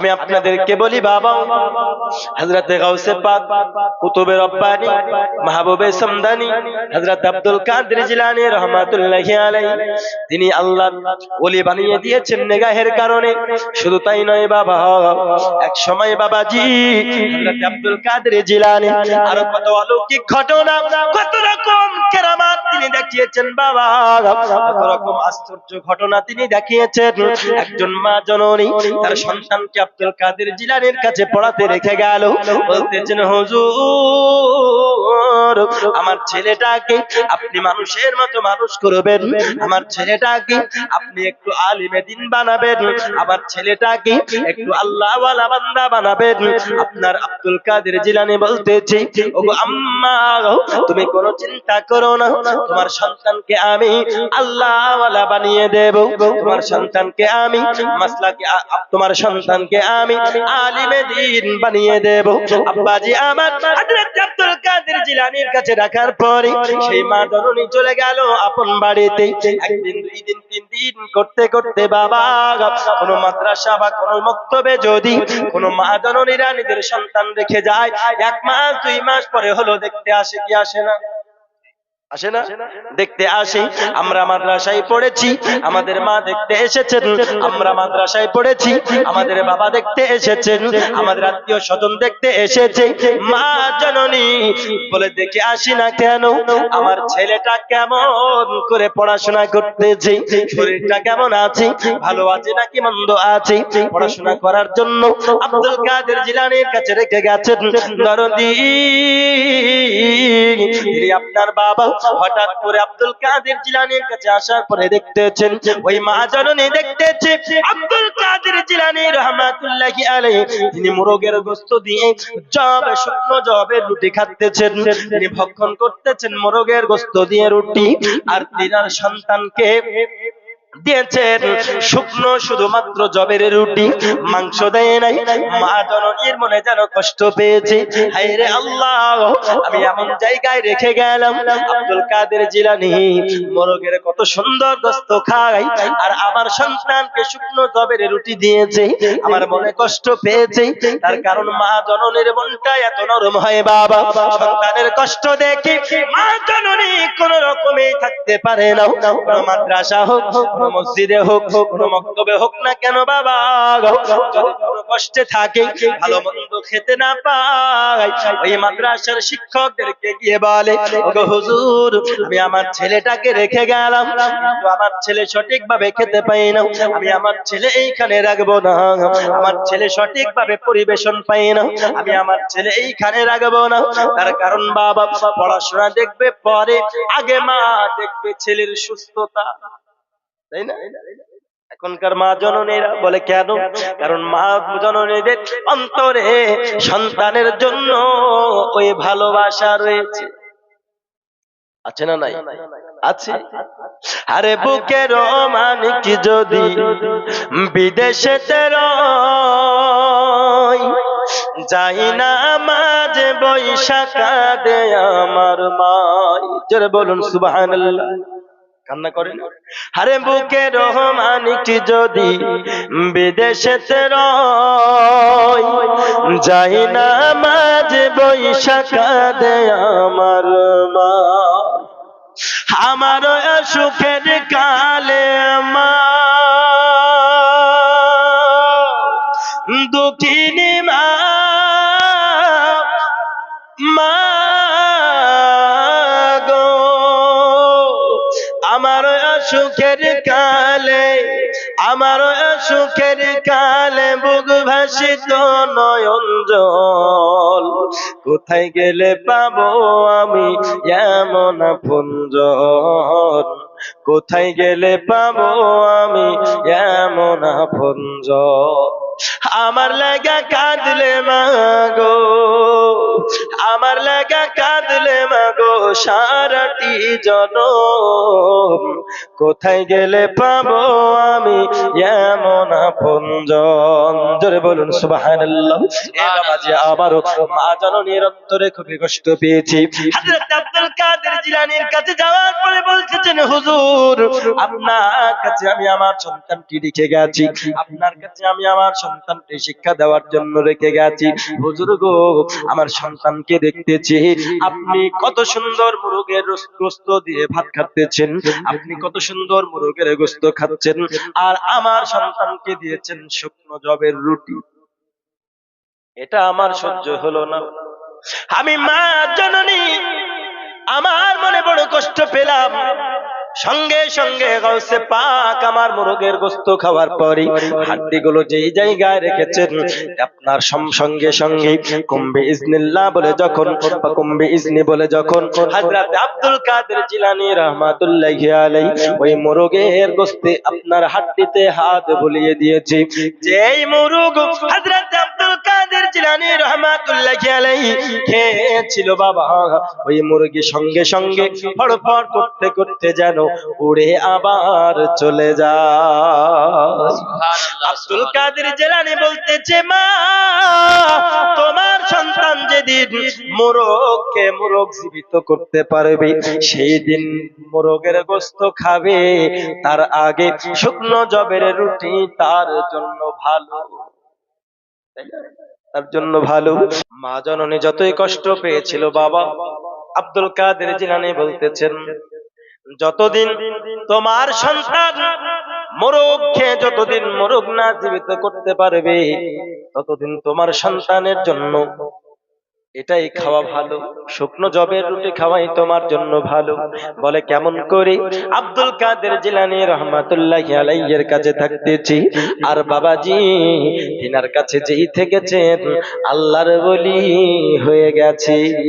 আমি আপনাদেরকে বলি, বাবা, হযরতে গাউসে পাক, কুতুবে রব্বানি, মাহবুবে সামদানি, হযরত আব্দুল কাদের জিলানী রহমাতুল্লাহি আলাইহি, তিনি আল্লাহ ওলি বানিয়ে দিয়েছেন নেগাহের কারণে। শুধু তাই নয়, বাবা, এক সময় বাবাজি, হযরত আব্দুল কাদের জিলানী, আরও কত অলৌকিক ঘটনা, কত রকম কেরামাত তিনি দেখিয়েছেন, বাবা রকম আশ্চর্য ঘটনা তিনি দেখিয়েছেন। একজন মা জননী, তার সন্তানকে আব্দুল কাদের জিলানের কাছে পড়াতে রেখে গেল। বলতেছেন, হুজুর, আমার ছেলেটাকে আপনি মানুষের মতো মানুষ করবেন। আমার ছেলেটাকে আপনি একটু আলিমে দিন বানাবেন। আমার ছেলেটাকে একটু আল্লাহওয়ালা বান্দা বানাবেন। আপনার আব্দুল কাদের জিলানি বলতেছি, ওগো আম্মা, তুমি কোনো চিন্তা করো না। তোমার সন্তানকে আমি আল্লাহওয়ালা বানিয়ে দেব। তোমার সন্তানকে আমি, মাসলাকে তোমার সন্তানকে আমি আলিমে দিন বানিয়ে দেব। আব্বাজি আমার হযরত আব্দুল কাদের কাছে রাখার পরে সেই মা চলে গেল আপন বাড়িতে। একদিন, দুই দিন, তিন দিন করতে করতে বাবা কোন মাদ্রাসা বা কোন মক্তবে যদি কোন মা জননীরা নিজের সন্তান রেখে যায়, এক মাস, দুই মাস পরে হলো দেখতে আসে কি আসে না। আসে না? দেখতে আসে। আমরা মাদ্রাসায় পড়েছি। আমাদের মা দেখতে এসেছেন। আমরা মাদ্রাসায় পড়েছি। আমাদের বাবা দেখতে এসেছেন। আমাদের আত্মীয় স্বজন দেখতে এসেছে। মা জননী বলে দেখে আসি না কেন? আমার ছেলেটা কেমন করে পড়াশোনা করতেছে? শরীরটা কেমন আছে? ভালো আছে নাকি মন্দ আছে? পড়াশোনা করার জন্য আব্দুল কাদের জিলানির কাছে রেখে গেছেন। দরদি আপনার বাবা হঠাৎ করে আব্দুল কাদের কাছে আসার পরে দেখতেছেন, ওই দেখতেছে, আব্দুল কাদের জিলানি রহমাতুল্লাহ তিনি মুরগের গোস্ত দিয়ে জব, শুকনো জবের রুটি খাচ্ছেন। তিনি ভক্ষণ করতেছেন মোরগের গোস্ত দিয়ে রুটি, আর তিনার সন্তানকে দিয়েছেন। শুকনো শুধুমাত্র জবের রুটি মাংস দেয় নাই। মা জননীর মনে যেন কষ্ট পেয়েছে। হায় রে আল্লাহ আমি এমন জায়গায় রেখে গেলাম। আব্দুল কাদের জিলানি মোরগের কত সুন্দর গোস্ত খাই আর আমার সন্তানকে শুকনো জবের রুটি দিয়েছে। আমার মনে কষ্ট পেয়েছে। তার কারণ মা জননীর মনটা এত নরম হয় বাবা। সন্তানের কষ্ট দেখে মা জননী কোন রকমে থাকতে পারে না। মাদ্রাসা হোক কোন মসজিদে হোক কোন মক্তবে হোক না কেন বাবা কষ্টে থাকে, ভালো মন্দ খেতে না পায়, ওই মাদ্রাসার শিক্ষকদেরকে গিয়ে বলে, ওগো হুজুর, আমি আমার ছেলেটাকে রেখে গেলাম আমার ছেলে সঠিকভাবে খেতে পাই না, আমি আমার ছেলে এইখানে রাখব না, আমার ছেলে সঠিকভাবে পরিবেশন পাই না, আমি আমার ছেলে এইখানে রাখব না। তার কারণ বাবা, পড়াশোনা দেখবে পরে, আগে মা দেখবে ছেলের সুস্থতা। তাই না? এখনকার মা জননীরা বলে, কেন? কারণ মা জননীদের অন্তরে সন্তানের জন্য ওই ভালোবাসা রয়েছে। আছে না নাই? আছে। আরে বুকের কি যদি বিদেশে যাই না মাঝে বৈশাখা দে আমার মাই। জোরে বলুন, সুবহানাল্লাহ। কান্না করেন? আরে বুকে রহমানিটি যদি বিদেশেতে যাই না মাঝ বৈশাখা দে আমার মা। আমার সুখের কালে সুখের কালে আমার সুখের কালে, বুক ভাসিত নয়ন জল। কোথায় গেলে পাবো আমি এমন পুঞ্জন কোথায় গেলে পাবো আমি এমন পুঞ্জন আমার লাগা কাঁদলে মাগো আমার লাগা কাঁদলে মাগো সারাটি জন কোথায় গেলে পাবো আমি এমন আপনজন জোরে বলুন আবারও মা জননীর অন্তরে খুবই কষ্ট পেয়েছি। আব্দুল কাদের কাছে যাওয়ার পরে হুজুর, আপনার কাছে আমি আমার সন্তানটি রেখে গেছি। আপনার কাছে আমি আমার সন্তানকে শিক্ষা দেওয়ার জন্য রেখে গেছি। হুজুর গো, আমার সন্তানকে দেখতেছি। আপনি কত সুন্দর মুরগের গোস্ত দিয়ে ভাত খাচ্ছেন। আপনি কত সুন্দর মুরগের গোস্ত খাচ্ছেন। আর আমার সন্তানকে দিয়েছেন শুকনো জবের রুটি। এটা আমার সহ্য হলো না। আমি মা জননী, আমার মনে বড় কষ্ট পেলাম। সঙ্গে সঙ্গে গাউসে পাক আমার মুরগের গোস্ত খাওয়ার পরে হাড্ডি গুলো যেই জায়গায় রেখেছেন আপনার সঙ্গে সঙ্গে কুম্বে ইজনিল্লাহ বলে যখন কুম্বে ইজনি বলে যখন হযরত আব্দুল কাদের জিলানী রহমাতুল্লাহি আলাইহি ওই মুরগের গোস্তে আপনার হাড্ডিতে হাত বুলিয়ে দিয়েছে। যেই মুরগ হযরত আব্দুল জিলানী রহমাতুল্লাহি খেয়েছিল বাবা। ওই মুরগি সঙ্গে সঙ্গে ফড়ফড় করতে করতে যেন উড়ে আবার চলে যায়। আব্দুল কাদের জেলানি বলতেছে মা তোমার সন্তান যেদিন মোরগকে মোরগ জীবিত করতে পারবে সেই দিন মোরগের গোস্ত খাবে। তার আগে শুকনো জবের রুটি তার জন্য ভালো? তার জন্য ভালো। মা জননী যতই কষ্ট পেয়েছিল বাবা, আব্দুল কাদের জিলানি বলতেছেন, যতদিন তোমার সন্তান মোরগ খেয়ে যতদিন মোরগ না, জীবিত করতে পারবে, ততদিন তোমার সন্তানের জন্য এটাই খাওয়া ভালো। শুকনো জবের রুটি খাওয়াই তোমার জন্য ভালো। বলে, কেমন করে? আব্দুল কাদের জিলানি রহমাতুল্লাহ আলাইয়ের কাছে থাকতেছি। আর বাবাজি, তিনার কাছে যেই থেকেছেন, আল্লাহর বলি হয়ে গেছে।